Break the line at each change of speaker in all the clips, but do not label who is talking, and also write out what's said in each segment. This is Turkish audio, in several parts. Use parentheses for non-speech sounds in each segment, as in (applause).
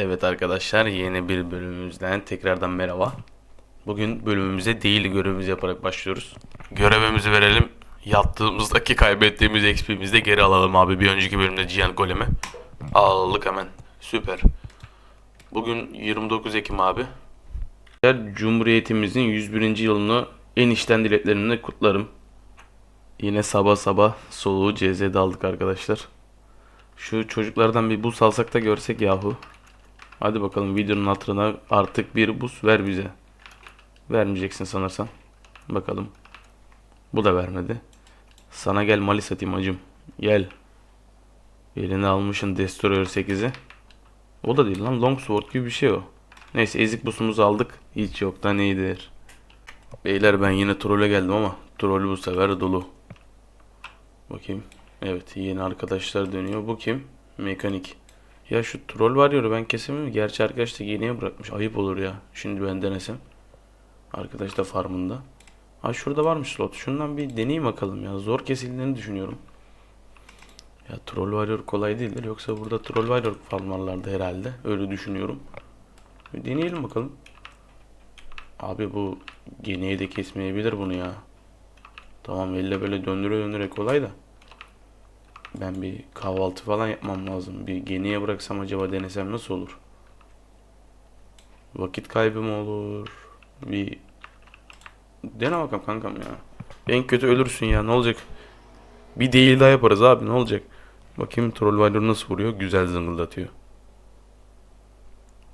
Evet arkadaşlar yeni bir bölümümüzden tekrardan merhaba. Bugün bölümümüze değil görevimizi yaparak başlıyoruz. Görevimizi verelim. Yattığımızdaki kaybettiğimiz XP'mizi de geri alalım abi. Bir önceki bölümde Gian Golem'i. Aldık hemen. Süper. Bugün 29 Ekim abi. Cumhuriyetimizin 101. yılını en içten dileklerimle kutlarım. Yine sabah sabah soluğu CZ'de aldık arkadaşlar. Şu çocuklardan bir buz alsak da görsek yahu. Hadi bakalım videonun hatırına artık bir buz ver bize. Vermeyeceksin sanırsam. Bakalım. Bu da vermedi. Sana gel mali satayım acım. Gel. Eline almışın Destroyer 8'i. O da değil lan Longsword gibi bir şey o. Neyse ezik busumuzu aldık. Hiç yoktan iyidir. Beyler ben yine trolle geldim ama troll bu sefer dolu. Bakayım. Evet yeni arkadaşlar dönüyor. Bu kim? Mekanik. Ya şu troll var ya ben kesemem mi? Gerçi arkadaş da yeniye bırakmış. Ayıp olur ya. Şimdi ben denesem. Arkadaş da farmında. Ha şurada varmış slot. Şundan bir deneyeyim bakalım ya. Zor kesildiğini düşünüyorum. Ya troll warrior kolay değildir. Yoksa burada troll warrior farmlarlardı herhalde. Öyle düşünüyorum. Bir deneyelim bakalım. Abi bu geniye de kesmeyebilir bunu ya. Tamam elle böyle döndüre döndüre kolay da. Ben bir kahvaltı falan yapmam lazım. Bir geniye bıraksam acaba denesem nasıl olur? Vakit kaybı mı olur? Bir dene bakalım kankam ya. En kötü ölürsün ya ne olacak? Bir değil daha yaparız abi ne olacak? Bakayım Troll Warrior nasıl vuruyor? Güzel zıngıldatıyor.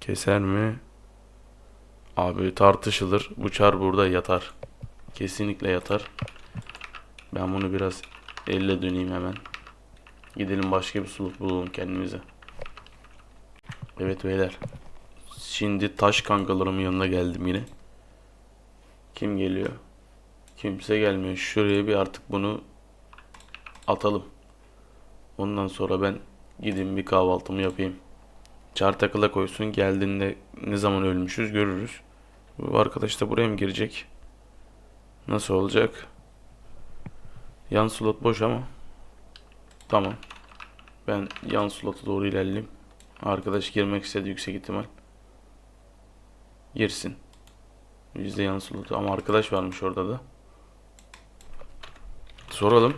Keser mi? Abi tartışılır. Bu çar burada yatar. Kesinlikle yatar. Ben bunu biraz elle döneyim hemen. Gidelim başka bir slot bulalım kendimize. Evet beyler. Şimdi taş kankalarımın yanına geldim yine. Kim geliyor? Kimse gelmiyor. Şuraya bir artık bunu atalım. Ondan sonra ben gideyim bir kahvaltımı yapayım. Çar takıla koysun. Geldiğinde ne zaman ölmüşüz görürüz. Bu arkadaş da buraya mı girecek? Nasıl olacak? Yan slot boş ama. Tamam. Ben yan slota doğru ilerleyeyim. Arkadaş girmek istedi yüksek ihtimal. Girsin. Bizde yan slotu ama arkadaş varmış orada da. Soralım.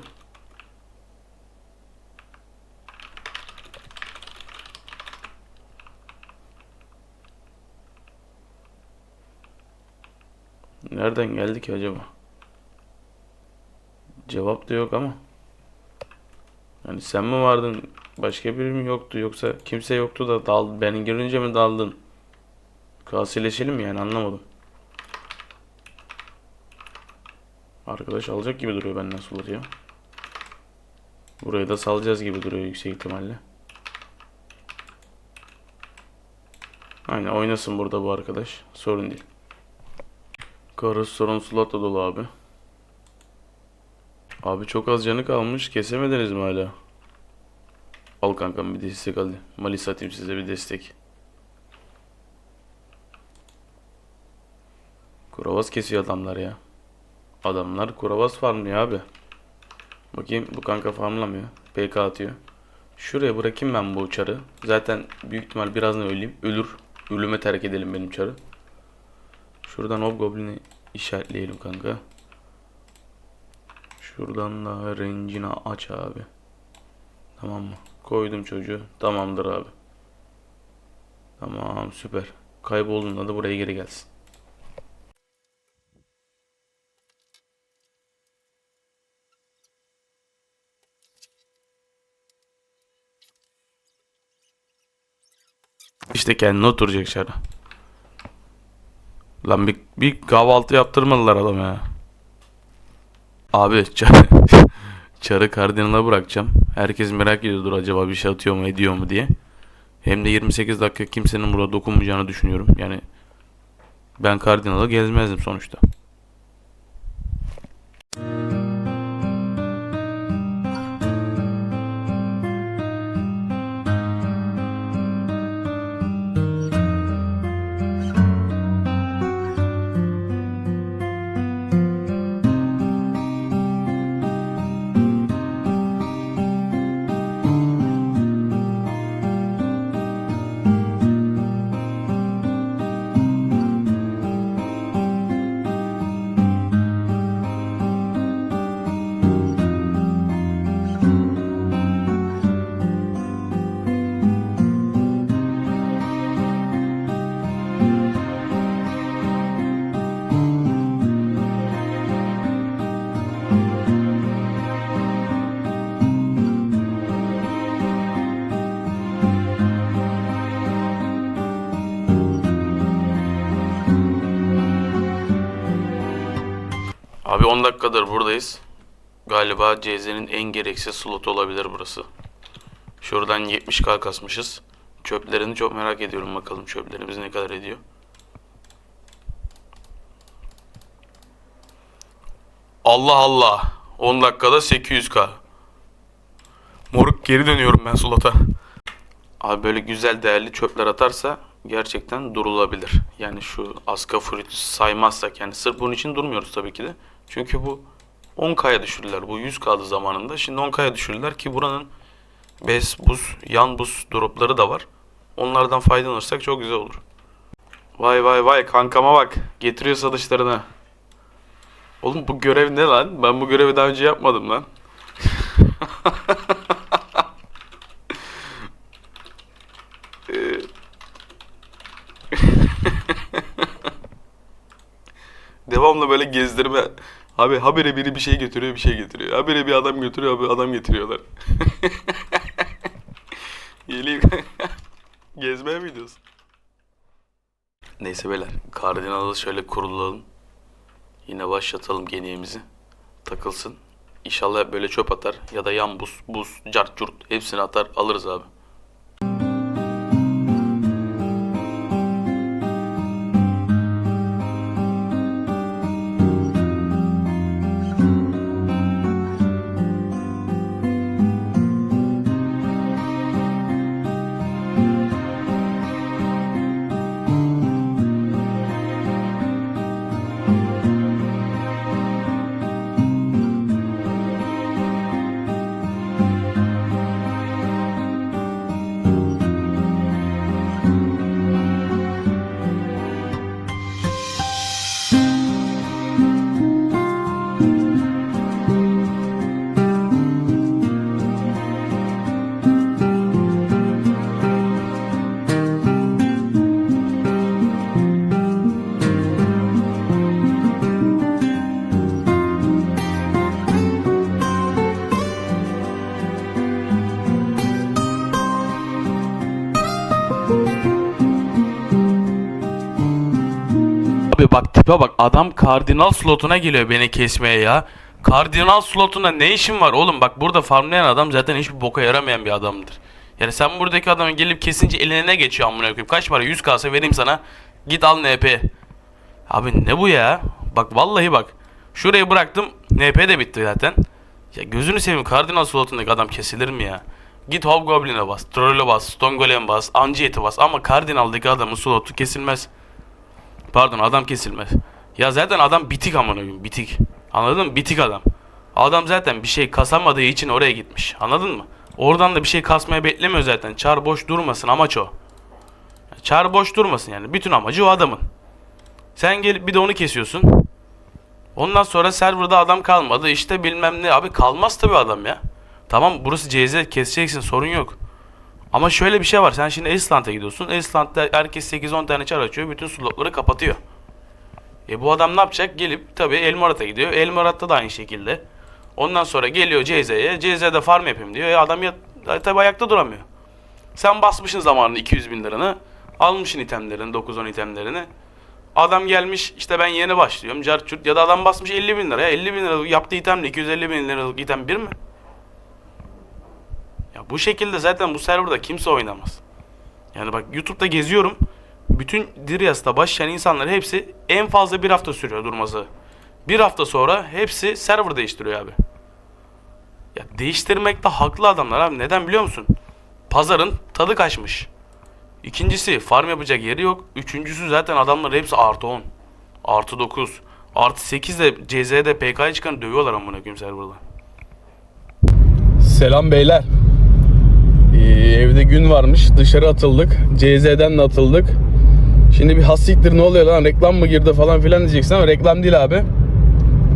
Nereden geldi ki acaba? Cevap da yok ama. Yani sen mi vardın? Başka biri mi yoktu? Yoksa kimse yoktu da dal beni görünce mi daldın? Kasileşelim yani anlamadım. Arkadaş alacak gibi duruyor benden suları ya. Burayı da salacağız gibi duruyor yüksek ihtimalle. Aynen oynasın burada bu arkadaş. Sorun değil. Karus sorun sulat da dolu abi. Abi çok az canı kalmış. Kesemediniz mi hala? Al kankam bir destek hadi. Mali satayım size bir destek. Kuravaz kesiyor adamlar ya. Adamlar kuravaz farmlıyor abi. Bakayım bu kanka farmlamıyor. PK atıyor. Şuraya bırakayım ben bu çarı. Zaten büyük ihtimal birazdan öleyim. Ölür. Ölüme terk edelim benim çarı. Şuradan Hobgoblin'i işaretleyelim kanka. Şuradan da rencini aç abi. Tamam mı? Koydum çocuğu. Tamamdır abi. Tamam süper. Kaybolduğunda da buraya geri gelsin. İşte kendine oturacak şara. Lan bir, bir kahvaltı yaptırmadılar adama ya. Abi (laughs) çarı, kardinala bırakacağım. Herkes merak ediyordur acaba bir şey atıyor mu ediyor mu diye. Hem de 28 dakika kimsenin burada dokunmayacağını düşünüyorum. Yani ben kardinala gezmezdim sonuçta. Abi 10 dakikadır buradayız. Galiba CZ'nin en gereksiz slotu olabilir burası. Şuradan 70k kasmışız. Çöplerini çok merak ediyorum bakalım çöplerimiz ne kadar ediyor. Allah Allah. 10 dakikada 800k. Moruk geri dönüyorum ben slota. Abi böyle güzel değerli çöpler atarsa gerçekten durulabilir. Yani şu Aska Fruit saymazsak yani sırf bunun için durmuyoruz tabii ki de. Çünkü bu 10K'ya düşürdüler. Bu 100K'lı zamanında. Şimdi 10K'ya düşürdüler ki buranın bez, buz, yan buz dropları da var. Onlardan faydalanırsak çok güzel olur. Vay vay vay kankama bak. Getiriyor satışlarını. Oğlum bu görev ne lan? Ben bu görevi daha önce yapmadım lan. (laughs) Ee, Devamlı böyle gezdirme. Abi habire biri bir şey götürüyor bir şey getiriyor. Habire bir adam götürüyor bir adam getiriyorlar. (laughs) Geleyim. (laughs) Gezmeye mi gidiyorsun? Neyse beyler. Kardinalı şöyle kurulalım. Yine başlatalım geniğimizi. Takılsın. İnşallah böyle çöp atar. Ya da yan buz, buz, cart curt hepsini atar alırız abi. Bak tipe bak adam kardinal slotuna geliyor beni kesmeye ya. Kardinal slotuna ne işin var oğlum bak burada farmlayan adam zaten hiçbir boka yaramayan bir adamdır. Yani sen buradaki adamı gelip kesince eline ne geçiyor amına koyayım? Kaç para? 100 kalsa vereyim sana. Git al NP. Abi ne bu ya? Bak vallahi bak. Şurayı bıraktım. NP de bitti zaten. Ya gözünü seveyim kardinal slotundaki adam kesilir mi ya? Git Hobgoblin'e bas, Troll'e bas, Stone Golem bas, Anji bas ama kardinaldaki adamın slotu kesilmez. Pardon adam kesilmez. Ya zaten adam bitik amına koyayım bitik. Anladın mı? Bitik adam. Adam zaten bir şey kasamadığı için oraya gitmiş. Anladın mı? Oradan da bir şey kasmaya beklemiyor zaten. Çar boş durmasın amaç o. Çar boş durmasın yani. Bütün amacı o adamın. Sen gelip bir de onu kesiyorsun. Ondan sonra serverda adam kalmadı. İşte bilmem ne. Abi kalmaz tabii adam ya. Tamam burası CZ keseceksin sorun yok. Ama şöyle bir şey var. Sen şimdi Island'a gidiyorsun. Island'da herkes 8-10 tane çar açıyor. Bütün slotları kapatıyor. E bu adam ne yapacak? Gelip tabii Elmorat'a gidiyor. Elmorat'ta da aynı şekilde. Ondan sonra geliyor CZ'ye. CZ'de farm yapayım diyor. E adam ya, tabii ayakta duramıyor. Sen basmışsın zamanında 200 bin liranı. Almışsın itemlerini, 9-10 itemlerini. Adam gelmiş işte ben yeni başlıyorum. Carçurt ya da adam basmış 50 bin liraya. 50 bin liralık yaptığı itemle 250 bin liralık item bir mi? Bu şekilde zaten bu serverda kimse oynamaz. Yani bak YouTube'da geziyorum. Bütün Dirias'ta başlayan insanlar hepsi en fazla bir hafta sürüyor durması. Bir hafta sonra hepsi server değiştiriyor abi. Ya değiştirmekte haklı adamlar abi. Neden biliyor musun? Pazarın tadı kaçmış. İkincisi farm yapacak yeri yok. Üçüncüsü zaten adamlar hepsi artı 10. Artı 9. Artı 8 de CZ'de PK'ya çıkan dövüyorlar amına koyayım serverda.
Selam beyler. Ee, evde gün varmış. Dışarı atıldık. CZ'den de atıldık. Şimdi bir hasiktir ne oluyor lan reklam mı girdi falan filan diyeceksin ama reklam değil abi.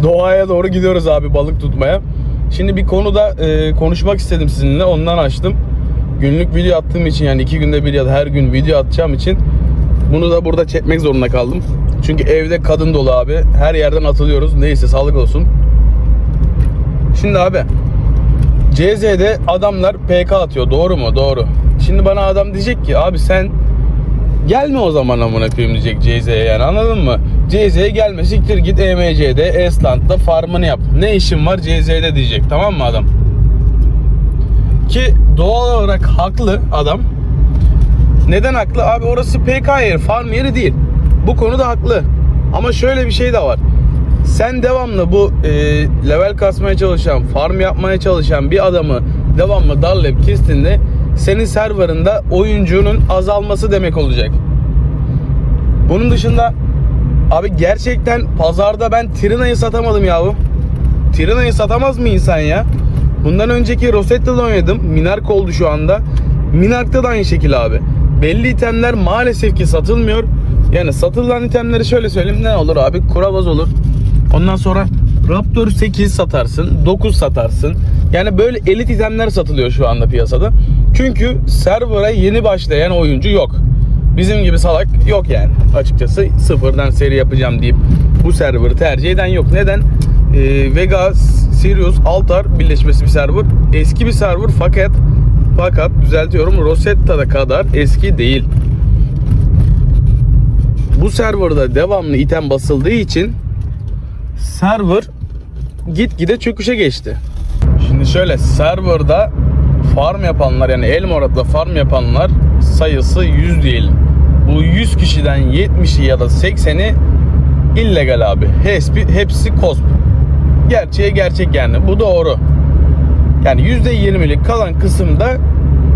Doğaya doğru gidiyoruz abi balık tutmaya. Şimdi bir konuda e, konuşmak istedim sizinle ondan açtım. Günlük video attığım için yani iki günde bir ya da her gün video atacağım için bunu da burada çekmek zorunda kaldım. Çünkü evde kadın dolu abi. Her yerden atılıyoruz. Neyse sağlık olsun. Şimdi abi CZ'de adamlar PK atıyor. Doğru mu? Doğru. Şimdi bana adam diyecek ki abi sen Gelme o zaman amına koyayım diyecek CZ'ye yani anladın mı? CZ'ye gelme siktir git EMC'de, Esland'da farmını yap. Ne işin var CZ'de diyecek tamam mı adam? Ki doğal olarak haklı adam. Neden haklı? Abi orası PK yeri, farm yeri değil. Bu konuda haklı. Ama şöyle bir şey de var. Sen devamlı bu e, level kasmaya çalışan, farm yapmaya çalışan bir adamı devamlı darlayıp kestiğinde senin serverında oyuncunun azalması demek olacak. Bunun dışında abi gerçekten pazarda ben Trina'yı satamadım yahu. Trina'yı satamaz mı insan ya? Bundan önceki Rosetta'da oynadım. Minark oldu şu anda. Minark'ta da aynı şekil abi. Belli itemler maalesef ki satılmıyor. Yani satılan itemleri şöyle söyleyeyim ne olur abi? Kuravaz olur. Ondan sonra Raptor 8 satarsın, 9 satarsın. Yani böyle elit itemler satılıyor şu anda piyasada. Çünkü server'a yeni başlayan oyuncu yok. Bizim gibi salak yok yani. Açıkçası sıfırdan seri yapacağım deyip bu server'ı tercih eden yok. Neden? Ee, Vega, Sirius, Altar birleşmesi bir server. Eski bir server fakat fakat düzeltiyorum Rosetta'da kadar eski değil. Bu serverda devamlı item basıldığı için server gitgide çöküşe geçti. Şimdi şöyle serverda farm yapanlar yani Elmorad'da farm yapanlar sayısı 100 diyelim. Bu 100 kişiden 70'i ya da 80'i illegal abi. Hepsi, hepsi cosp. Gerçeğe gerçek yani. Bu doğru. Yani %20'lik kalan kısımda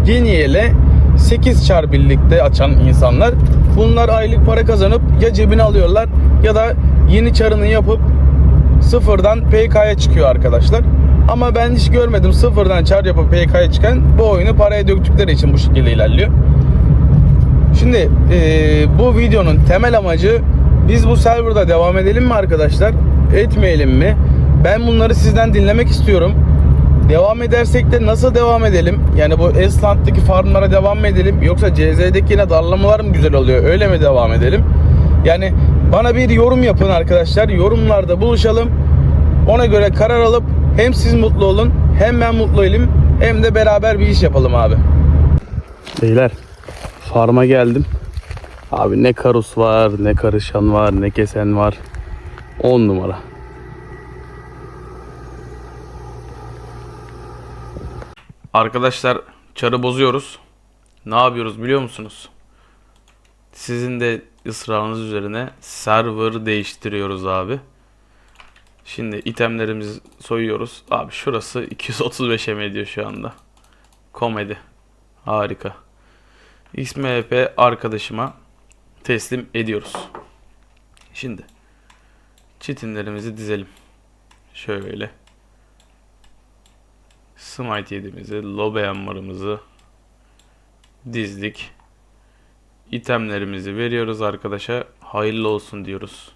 Geniel'e 8 çar birlikte açan insanlar. Bunlar aylık para kazanıp ya cebine alıyorlar ya da yeni çarını yapıp sıfırdan PK'ya çıkıyor arkadaşlar. Ama ben hiç görmedim sıfırdan çar yapıp PK'ya çıkan bu oyunu paraya döktükleri için bu şekilde ilerliyor. Şimdi eee, bu videonun temel amacı biz bu serverda devam edelim mi arkadaşlar? Etmeyelim mi? Ben bunları sizden dinlemek istiyorum. Devam edersek de nasıl devam edelim? Yani bu Esland'daki farmlara devam mı edelim? Yoksa CZ'deki yine darlamalar mı güzel oluyor? Öyle mi devam edelim? Yani bana bir yorum yapın arkadaşlar. Yorumlarda buluşalım. Ona göre karar alıp hem siz mutlu olun hem ben mutlu olayım hem de beraber bir iş yapalım abi. Beyler farma geldim. Abi ne karus var, ne karışan var, ne kesen var. 10 numara.
Arkadaşlar çarı bozuyoruz. Ne yapıyoruz biliyor musunuz? Sizin de ısrarınız üzerine server değiştiriyoruz abi. Şimdi itemlerimizi soyuyoruz. Abi şurası 235 em ediyor şu anda. Komedi. Harika. XMP arkadaşıma teslim ediyoruz. Şimdi çitinlerimizi dizelim. Şöyle. Smite 7'mizi, Lobe Ammar'ımızı dizdik. İtemlerimizi veriyoruz arkadaşa. Hayırlı olsun diyoruz.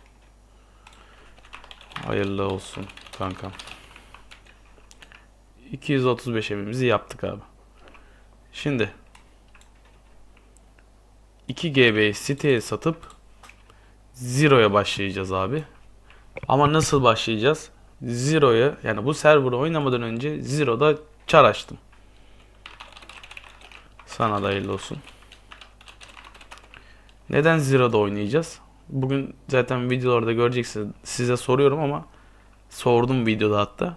Hayırlı olsun kankam. 235 emimizi yaptık abi. Şimdi 2 GB'yi siteye satıp Zero'ya başlayacağız abi. Ama nasıl başlayacağız? Zero'ya yani bu server'ı oynamadan önce Zero'da çar açtım. Sana da hayırlı olsun. Neden Zero'da oynayacağız? Bugün zaten videolarda göreceksiniz. Size soruyorum ama sordum videoda hatta.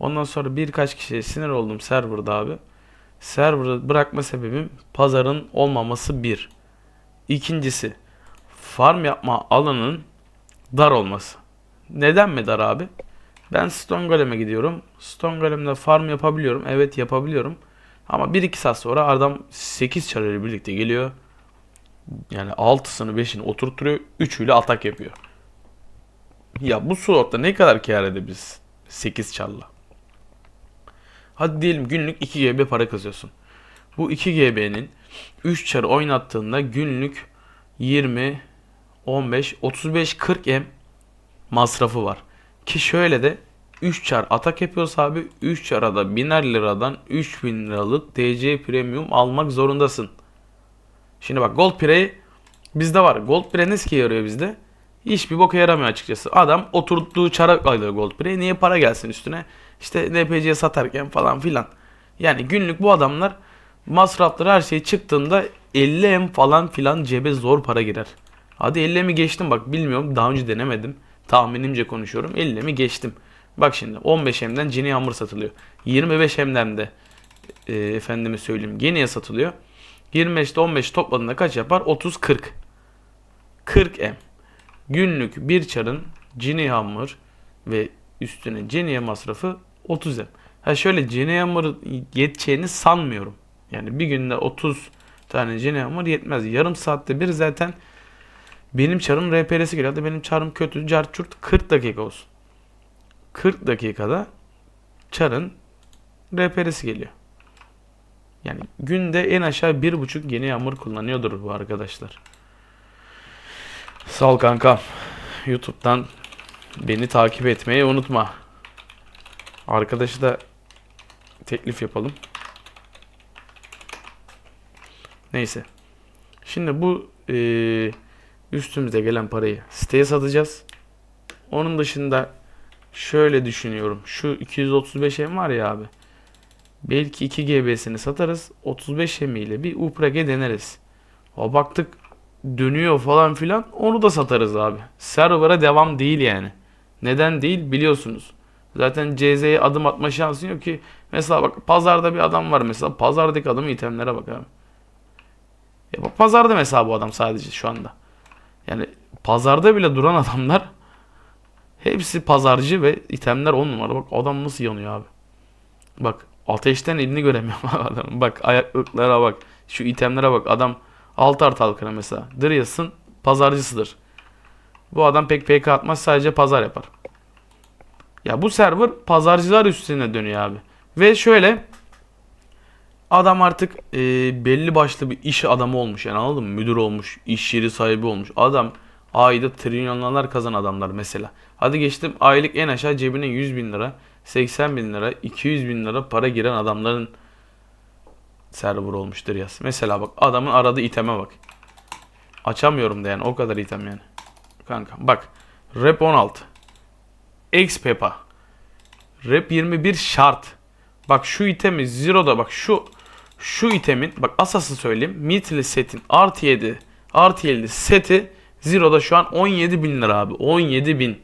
Ondan sonra birkaç kişiye sinir oldum serverda abi. Server'ı bırakma sebebim pazarın olmaması bir. İkincisi farm yapma alanının dar olması. Neden mi dar abi? Ben Stone Golem'e gidiyorum. Stone Golem'de farm yapabiliyorum. Evet yapabiliyorum. Ama 1-2 saat sonra adam 8 çarıyla birlikte geliyor. Yani 6'sını 5'ini oturtturuyor. 3'üyle atak yapıyor. Ya bu slotta ne kadar kâr edebiliriz? 8 çarla. Hadi diyelim günlük 2 GB para kazıyorsun. Bu 2 GB'nin 3 çarı oynattığında günlük 20, 15, 35, 40 M masrafı var. Ki şöyle de 3 çar atak yapıyorsa abi 3 çara da 1000 liradan 3000 liralık DC premium almak zorundasın. Şimdi bak Gold Pire'yi bizde var. Gold Pire ne sike yarıyor bizde? Hiçbir boka yaramıyor açıkçası. Adam oturttuğu çara alıyor Gold Pire'yi. Niye para gelsin üstüne? İşte NPC'ye satarken falan filan. Yani günlük bu adamlar Masrafları her şey çıktığında 50M falan filan cebe zor para girer. Hadi 50M'i geçtim bak bilmiyorum daha önce denemedim. Tahminimce konuşuyorum 50M'i geçtim. Bak şimdi 15M'den Cini hamur satılıyor. 25M'den de e, efendime söyleyeyim Geni'ye satılıyor. 25'te 15 topladığında kaç yapar? 30-40. 40M. Günlük bir çarın Cini hamur ve üstüne Cini'ye masrafı 30M. Ha şöyle Cini hamur yeteceğini sanmıyorum. Yani bir günde 30 tane Cini hamur yetmez. Yarım saatte bir zaten benim çarım RPR'si geliyor. Hadi benim çarım kötü. Carçurt 40 dakika olsun. 40 dakikada çarın RPR'si geliyor. Yani günde en aşağı bir buçuk yeni yağmur kullanıyordur bu arkadaşlar. Sağ ol kankam. YouTube'dan beni takip etmeyi unutma. Arkadaşı da teklif yapalım. Neyse. Şimdi bu eee üstümüze gelen parayı siteye satacağız. Onun dışında şöyle düşünüyorum. Şu 235M var ya abi. Belki 2 GB'sini satarız. 35M ile bir UPRG deneriz. O baktık dönüyor falan filan onu da satarız abi. Server'a devam değil yani. Neden değil biliyorsunuz. Zaten CZ'ye adım atma şansın yok ki. Mesela bak pazarda bir adam var mesela. Pazardaki adamın itemlere bak abi. Ya bak pazarda mesela bu adam sadece şu anda. Yani pazarda bile duran (laughs) adamlar hepsi pazarcı ve itemler on numara. Bak adam nasıl yanıyor abi. Bak ateşten elini göremiyorum (laughs) adamın. Bak ayaklıklara bak. Şu itemlere bak. Adam altar talkına mesela. Dryas'ın pazarcısıdır. Bu adam pek PK atmaz sadece pazar yapar. Ya bu server pazarcılar üstüne dönüyor abi. Ve şöyle adam artık e, belli başlı bir iş adamı olmuş yani anladın mı? Müdür olmuş, iş yeri sahibi olmuş. Adam ayda trilyonlar kazan adamlar mesela. Hadi geçtim aylık en aşağı cebine 100 bin lira, 80 bin lira, 200 bin lira para giren adamların server olmuştur yaz. Mesela bak adamın aradığı iteme bak. Açamıyorum da yani o kadar item yani. Kanka bak. Rep 16. X Peppa. Rep 21 şart. Bak şu itemi Zero'da bak şu şu itemin bak asası söyleyeyim. Mitli setin artı 7 artı 7 seti Zero'da şu an 17 bin lira abi. 17 bin.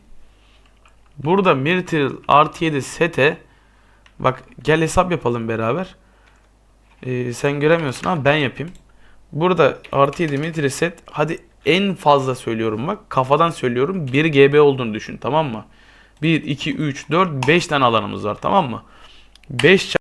Burada Mirtil artı 7 sete bak gel hesap yapalım beraber. Ee, sen göremiyorsun ama ben yapayım. Burada artı 7 Mirtil set hadi en fazla söylüyorum bak kafadan söylüyorum 1 GB olduğunu düşün tamam mı? 1, 2, 3, 4, 5 tane alanımız var tamam mı? 5